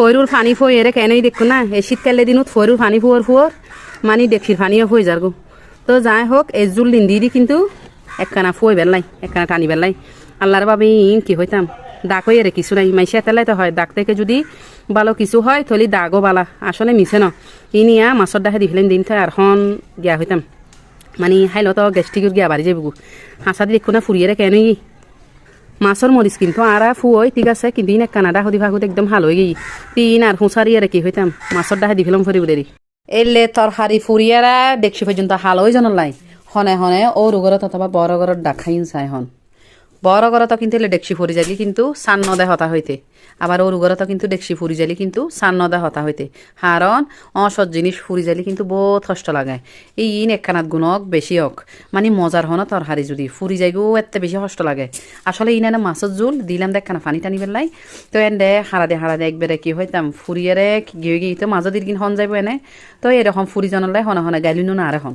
ফয়রুর পানি ফই এরে কেনই দেখো না? এই শীতকালের দিনত ফয়রুর পানি ফুয়ার ফুয়ার মানে ডেকসির পানিও হয়ে যার গো তো যাই হোক, এই জুল দিন দিয়ে কিন্তু একখানা ফুয়ে বেললাই, একখানা টানি বেললাই। আল্লাহর বাবে ইন কি হইতাম? দাগ হয়ে রে কিছু নাই মাইসে তেলাই তো হয়। দাগ থেকে যদি ভালো কিছু হয়, থলি দাগও বালা। আসলে মিছে ন। ইনিয়া মাছর দাহে দি ফেলেন দিন থাই আর হন গিয়া হইতাম। মানে হাইল তো গ্যাস্ট্রিকের গিয়া বাড়ি যাব হাঁসা দি দেখো না ফুরিয়ে কেন মাছর মরিচ কিন্তু আর ফুয় ঠিক আছে, কিন্তু ইন কানাডা হদি ভাগুত একদম ভালো হয়ে গেই। তিন আর হুঁসারি আর কি হইতাম মাছর ডাহে দি ফেলাম ফুরি বুদেরি এলে তরহারি ফুরিয়ারা দেখছি পর্যন্ত হাল হয়ে জানালাই। হনে হনে ও রুগরত অথবা বড় গরত ডাকাইন চাই হন। বড় গরত কিন্তু এলে ডেকসি ফুরি যালি কিন্তু সান নদে হতা হইতে। আবার ওর গরত কিন্তু ডেকসি ফুরি যালি কিন্তু সান নদে হতা হইতে। হারণ অসৎ জিনিস ফুরি যালি কিন্তু বহুত কষ্ট লাগায় এই ইন একখানাত গুণক বেশি হোক। মানে মজার হন তরহারি যদি। ফুরি যাইগো এত বেশি কষ্ট লাগে। আসলে ইনানে মাছের জোল দিলাম দেখখানা পানি টানি পেলাই তো এন দে হারা দে হারা দে একবারে কি হইতাম ফুরিয়ারে গিয়ে গিয়ে তো মাঝে দিন হন যাইব এনে। তো এরকম ফুরি জানালাই হনে হনে গাইলিনো না আর এখন